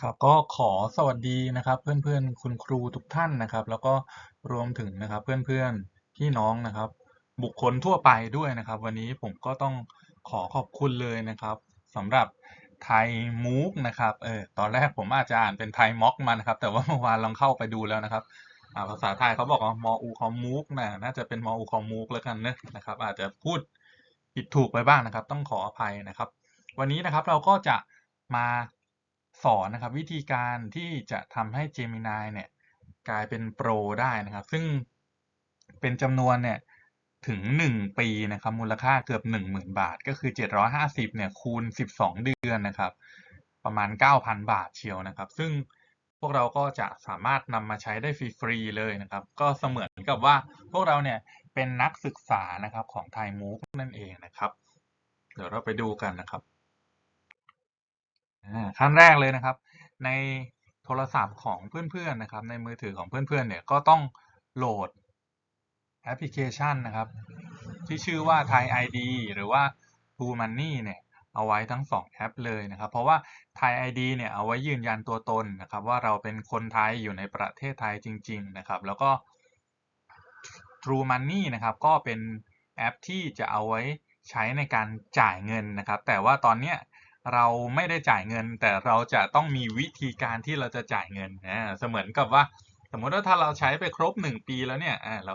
ครับก็ขอสวัสดีนะครับ เพื่อนๆ คุณครูทุกท่านนะครับ แล้วก็รวมถึงนะครับเพื่อนๆพี่น้องนะครับ บุคคลทั่วไปด้วยนะครับ วันนี้ผมก็ต้องขอขอบคุณเลยนะครับสำหรับไทยมูกนะครับเออตอนแรกผมอาจจะอ่านเป็นไทยม็อกมานะครับ แต่ว่าเมื่อวานลองเข้าไปดูแล้วนะครับอ่าภาษาไทยเขาบอกว่ามอูคอมมูกนะน่าจะเป็นมอูคอมมูกแล้วกันเนะนะครับ อาจจะพูดผิดถูกไปบ้างนะครับ ต้องขออภัยนะครับ วันนี้นะครับเราก็จะมา สอนนะครับวิธีการที่จะทำให้ Gemini เนี่ยกลายเป็นโปรได้นะครับ ซึ่งเป็นจำนวนเนี่ยถึง 1 ปีนะครับมูลค่าเกือบ 10,000 บาท ก็คือ 750เนี่ยคูณ 12 เดือนนะครับ ประมาณ 9,000 บาทเชียวนะครับ ซึ่งพวกเราก็จะสามารถนำมาใช้ได้ฟรีๆเลยนะครับ ก็เสมือนกับว่าพวกเราเนี่ยเป็นนักศึกษานะครับของไทยมูกนั่นเองนะครับ เดี๋ยวเราไปดูกันนะครับ อ่าขั้นแรกเลยนะครับ ในโทรศัพท์ของเพื่อนๆนะครับ ในมือถือของเพื่อนๆเนี่ยก็ต้องโหลดแอปพลิเคชันนะครับ ที่ชื่อว่า Thai ID หรือว่า True Money เนี่ยเอาไว้ทั้ง 2 แอปเลยนะครับ เพราะว่า Thai ID เนี่ยเอาไว้ยืนยันตัวตนนะครับ ว่าเราเป็นคนไทยอยู่ในประเทศไทยจริง ๆ นะครับ แล้วก็ True Money นะครับก็เป็นแอปที่จะเอาไว้ใช้ในการจ่ายเงินนะครับ แต่ว่าตอนเนี้ย เราไม่ได้จ่ายเงิน แต่เราจะต้องมีวิธีการที่เราจะจ่ายเงินนะเสมือนกับว่า สมมติว่าถ้าเราใช้ไปครบ 1 ปีแล้วเนี่ยอ่าเรา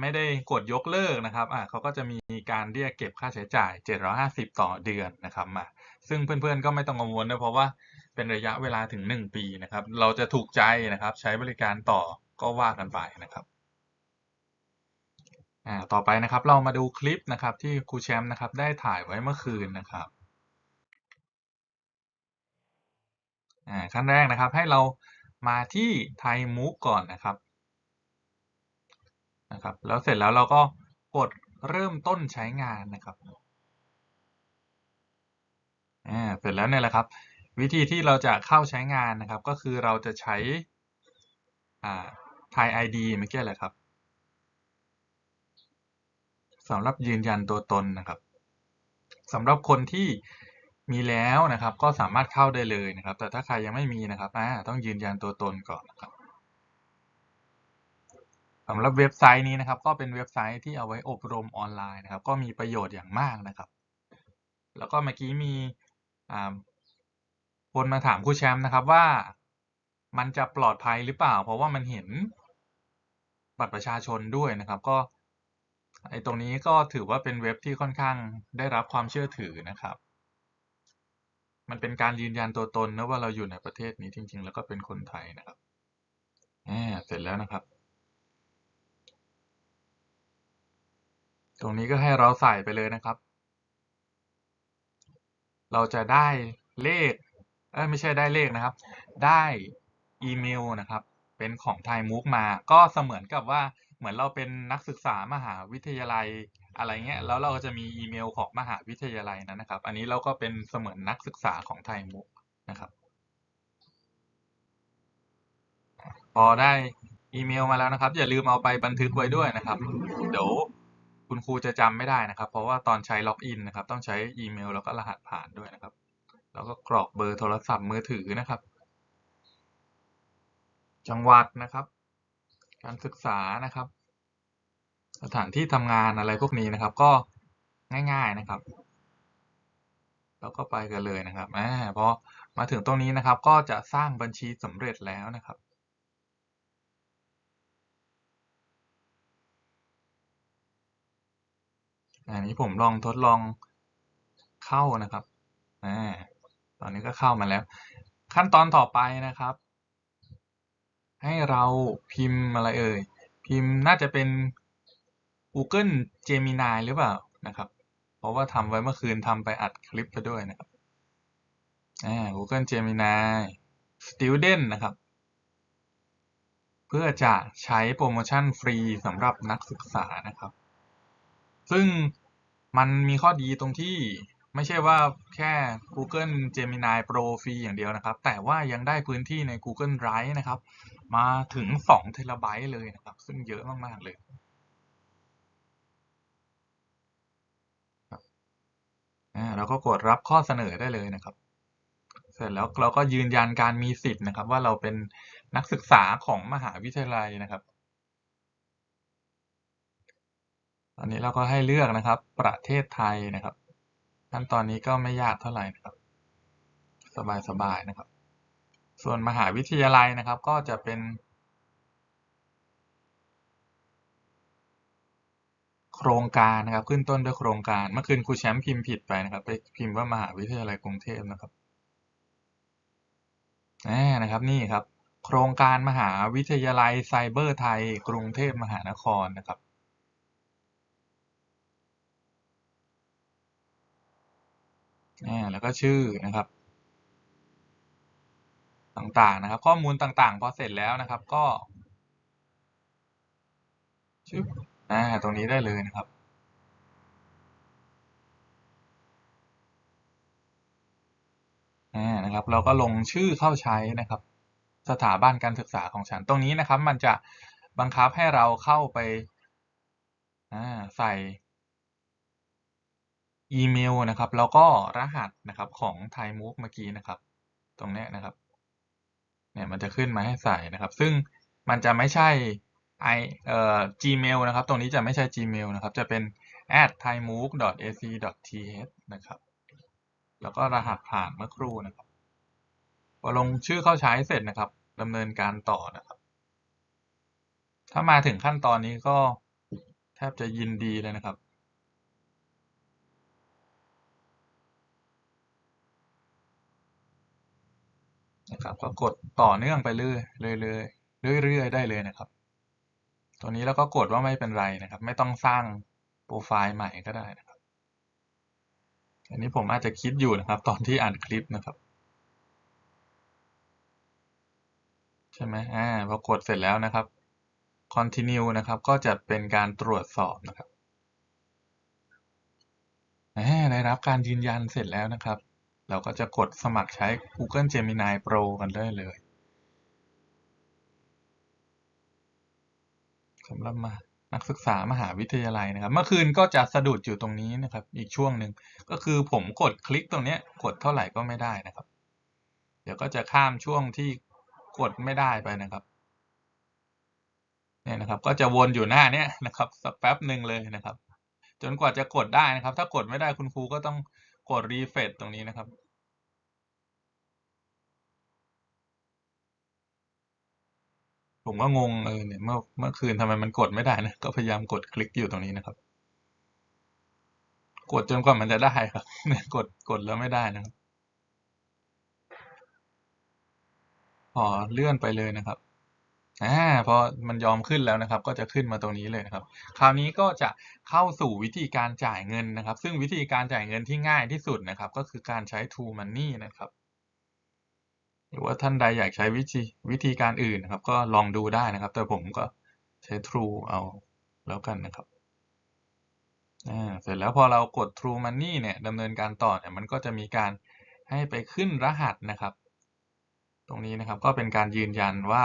ไม่ได้กดยกเลิกนะครับอ่าเขาก็จะมีการเรียกเก็บค่าใช้จ่าย 750 ต่อเดือนนะครับมาซึ่งเพื่อนๆก็ไม่ต้องกังวลนะเพราะว่าเป็นระยะเวลาถึง 1 ปีนะครับ เราจะถูกใจนะครับ ใช้บริการต่อก็ว่ากันไปนะครับอ่าต่อไปนะครับเรามาดูคลิปนะครับที่ครูแชมป์นะครับได้ถ่ายไว้เมื่อคืนนะครับ อ่าขั้นแรกนะครับให้เรามาที่ไทยมูฟก่อนนะครับนะครับ แล้วเสร็จแล้วเราก็กดเริ่มต้นใช้งานนะครับอ่าเสร็จแล้วเนี่ยแหละครับ วิธีที่เราจะเข้าใช้งานนะครับ ก็คือเราจะใช้อ่า Thai ID เมื่อกี้แหละครับสำหรับยืนยันตัวตนนะครับสำหรับคนที่ มีแล้วนะครับก็สามารถเข้าได้เลยนะครับ แต่ถ้าใครยังไม่มีนะครับอ่าต้องยืนยันตัวตนก่อนนะครับสำหรับเว็บไซต์นี้นะครับ ก็เป็นเว็บไซต์ที่เอาไว้อบรมออนไลน์นะครับ ก็มีประโยชน์อย่างมากนะครับ แล้วก็เมื่อกี้มีคนมาถามครูแชมป์นะครับว่ามันจะปลอดภัยหรือเปล่า เพราะว่ามันเห็นบัตรประชาชนด้วยนะครับ ก็ไอตรงนี้ก็ถือว่าเป็นเว็บที่ค่อนข้างได้รับความเชื่อถือนะครับ มันเป็นการยืนยันตัวตนนะว่าเราอยู่ในประเทศนี้จริง ๆ แล้วก็เป็นคนไทยนะครับอ่าเสร็จแล้วนะครับ ตรงนี้ก็ให้เราใส่ไปเลยนะครับ เราจะได้เลขเอ้ไม่ใช่ได้เลขนะครับ ได้อีเมลนะครับ เป็นของไทยมุกมา ก็เสมือนกับว่าเหมือนเราเป็นนักศึกษามหาวิทยาลัย อะไรเงี้ยแล้วเราก็จะมีอีเมลของมหาวิทยาลัยนั้นนะครับ อันนี้เราก็เป็นเสมือนนักศึกษาของไทยมุกนะครับ พอได้อีเมลมาแล้วนะครับ อย่าลืมเอาไปบันทึกไว้ด้วยนะครับ เดี๋ยวคุณครูจะจำไม่ได้นะครับ เพราะว่าตอนใช้ล็อกอินนะครับ ต้องใช้อีเมลแล้วก็รหัสผ่านด้วยนะครับ แล้วก็กรอกเบอร์โทรศัพท์มือถือนะครับ จังหวัดนะครับ การศึกษานะครับ สถานที่ทำงานอะไรพวกนี้นะครับ ก็ง่าย ๆนะครับ แล้วก็ไปกันเลยนะครับอ่าพอมาถึงตรงนี้นะครับ ก็จะสร้างบัญชีสำเร็จแล้วนะครับอันนี้ผมลองทดลองเข้านะครับอ่าตอนนี้ก็เข้ามาแล้ว ขั้นตอนต่อไปนะครับ ให้เราพิมพ์อะไรเอ่ย พิมพ์น่าจะเป็น Google Gemini หรือเปล่านะครับ เพราะว่าทำไว้เมื่อคืนทำไปอัดคลิปไปด้วยนะครับอ่า Google Gemini Student นะครับ เพื่อจะใช้โปรโมชั่นฟรีสำหรับนักศึกษานะครับ ซึ่งมันมีข้อดีตรงที่ไม่ใช่ว่าแค่ Google Gemini Pro ฟรีอย่างเดียวนะครับ แต่ว่ายังได้พื้นที่ใน Google Drive นะครับ มาถึง2เทราไบต์เลยนะครับ ซึ่งเยอะมาก ๆ เลยอ่า เราก็กดรับข้อเสนอได้เลยนะครับ เสร็จแล้วเราก็ยืนยันการมีสิทธิ์นะครับ ว่าเราเป็นนักศึกษาของมหาวิทยาลัยนะครับตอนนี้เราก็ให้เลือกนะครับ ประเทศไทยนะครับขั้นตอนนี้ก็ไม่ยากเท่าไหร่นะครับ สบายๆนะครับ ส่วนมหาวิทยาลัยนะครับ ก็จะเป็น โครงการนะครับ ขึ้นต้นด้วยโครงการ เมื่อคืนครูแชมป์พิมพ์ผิดไปนะครับ ไปพิมพ์ว่ามหาวิทยาลัยกรุงเทพนะครับอ่นะครับนี่ครับ โครงการมหาวิทยาลัยไซเบอร์ไทย กรุงเทพมหานครนะครับอ่แล้วก็ชื่อนะครับ ต่างๆนะครับ ข้อมูลต่างๆ พอเสร็จแล้วนะครับก็ชึบ อ่า ตรงนี้ได้เลยนะครับ อ่า นะครับ เราก็ลงชื่อเข้าใช้นะครับ สถาบันการศึกษาของฉัน ตรงนี้นะครับ มันจะบังคับให้เราเข้าไป อ่า ใส่อีเมลนะครับ แล้วก็รหัสนะครับของไทยมูฟเมื่อกี้นะครับ ตรงนี้นะครับ เนี่ยมันจะขึ้นมาให้ใส่นะครับ ซึ่งมันจะไม่ใช่ i เอ่อ gmail นะครับ ตรงนี้จะไม่ใช่ gmail นะครับ จะเป็น at thaimove.ac.th นะครับ แล้วก็รหัสผ่านเมื่อครู่นะครับ พอลงชื่อเข้าใช้เสร็จนะครับดำเนินการต่อนะครับ ถ้ามาถึงขั้นตอนนี้ก็แทบจะยินดีเลยนะครับนะครับก็กดต่อเนื่องไปเรื่อยเรื่อยเรื่อยเรื่อยๆได้เลยนะครับ ตัวนี้แล้วก็กดว่าไม่เป็นไรนะครับ ไม่ต้องสร้างโปรไฟล์ใหม่ก็ได้นะครับ อันนี้ผมอาจจะคิดอยู่นะครับ ตอนที่อ่านคลิปนะครับ ใช่ไหมอ่าพอกดเสร็จแล้วนะครับ continue นะครับ ก็จะเป็นการตรวจสอบนะครับได้รับการยืนยันเสร็จแล้วนะครับ เราก็จะกดสมัครใช้ Google Gemini Pro กันได้เลย สำหรับมานักศึกษามหาวิทยาลัยนะครับ เมื่อคืนก็จะสะดุดอยู่ตรงนี้นะครับ อีกช่วงหนึ่งก็คือผมกดคลิกตรงเนี้ยกดเท่าไหร่ก็ไม่ได้นะครับ เดี๋ยวก็จะข้ามช่วงที่กดไม่ได้ไปนะครับเนี่ยนะครับ ก็จะวนอยู่หน้าเนี้ยนะครับสักแป๊บหนึ่งเลยนะครับ จนกว่าจะกดได้นะครับ ถ้ากดไม่ได้คุณครูก็ต้องกดรีเฟรชตรงนี้นะครับ ผมก็งงเออเนี่ยเมื่อเมื่อคืนทำไมมันกดไม่ได้นะ ก็พยายามกดคลิกอยู่ตรงนี้นะครับ กดจนกว่ามันจะได้ครับเนี่ยกดกดแล้วไม่ได้นะครับพอเลื่อนไปเลยนะครับอ่าพอมันยอมขึ้นแล้วนะครับ ก็จะขึ้นมาตรงนี้เลยนะครับ คราวนี้ก็จะเข้าสู่วิธีการจ่ายเงินนะครับ ซึ่งวิธีการจ่ายเงินที่ง่ายที่สุดนะครับ ก็คือการใช้ True Money นะครับ หรือว่าท่านใดอยากใช้วิธีวิธีการอื่นนะครับ ก็ลองดูได้นะครับ แต่ผมก็ใช้ True เอาแล้วกันนะครับเสร็จแล้วพอเรากด True Money เนี่ยดำเนินการต่อเนี่ยมันก็จะมีการให้ไปขึ้นรหัสนะครับ ตรงนี้นะครับก็เป็นการยืนยันว่า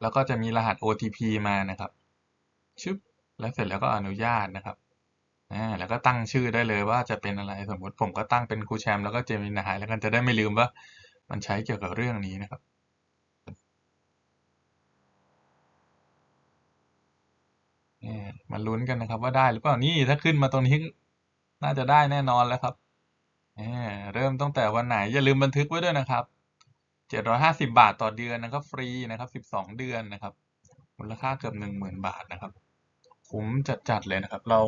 แล้วก็จะมีรหัส OTP มานะครับชึบแล้วเสร็จแล้วก็อนุญาตนะครับแล้วก็ตั้งชื่อได้เลยว่าจะเป็นอะไรสมมติผมก็ตั้งเป็นครูแชมป์แล้วก็เจมินายแล้วกันจะได้ไม่ลืมว่า มันใช้เกี่ยวกับเรื่องนี้นะครับนี่มาลุ้นกันนะครับว่าได้หรือเปล่านี่ถ้าขึ้นมาตรงนี้น่าจะได้แน่นอนแล้วครับเนี่เริ่มตั้งแต่วันไหนอย่าลืมบันทึกไว้ด้วยนะครับเจ็ดร้อยห้าสิบาทต่อเดือนนะครับ ฟรีนะครับสิบสองเดือนนะครับ มูลค่าเกือบหนึ่งหมื่นบาทนะครับ คุ้มจัดๆเลยนะครับ เรา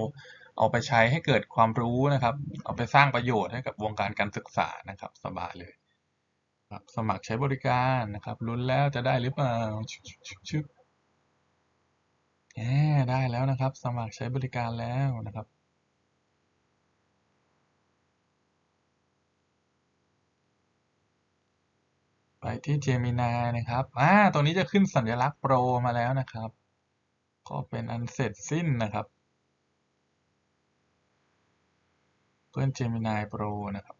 เอาไปใช้ให้เกิดความรู้นะครับ เอาไปสร้างประโยชน์ให้กับวงการการศึกษานะครับ สบายเลย ครับสมัครใช้บริการนะครับลุ้นแล้วจะได้หรือเปล่าชึบชึบชึบแหมได้แล้วนะครับ สมัครใช้บริการแล้วนะครับ ไปที่ Gemini นะครับอ่าตรงนี้จะขึ้นสัญลักษณ์โปรมาแล้วนะครับ ก็เป็นอันเสร็จสิ้นนะครับ เพื่อน Gemini Pro นะครับ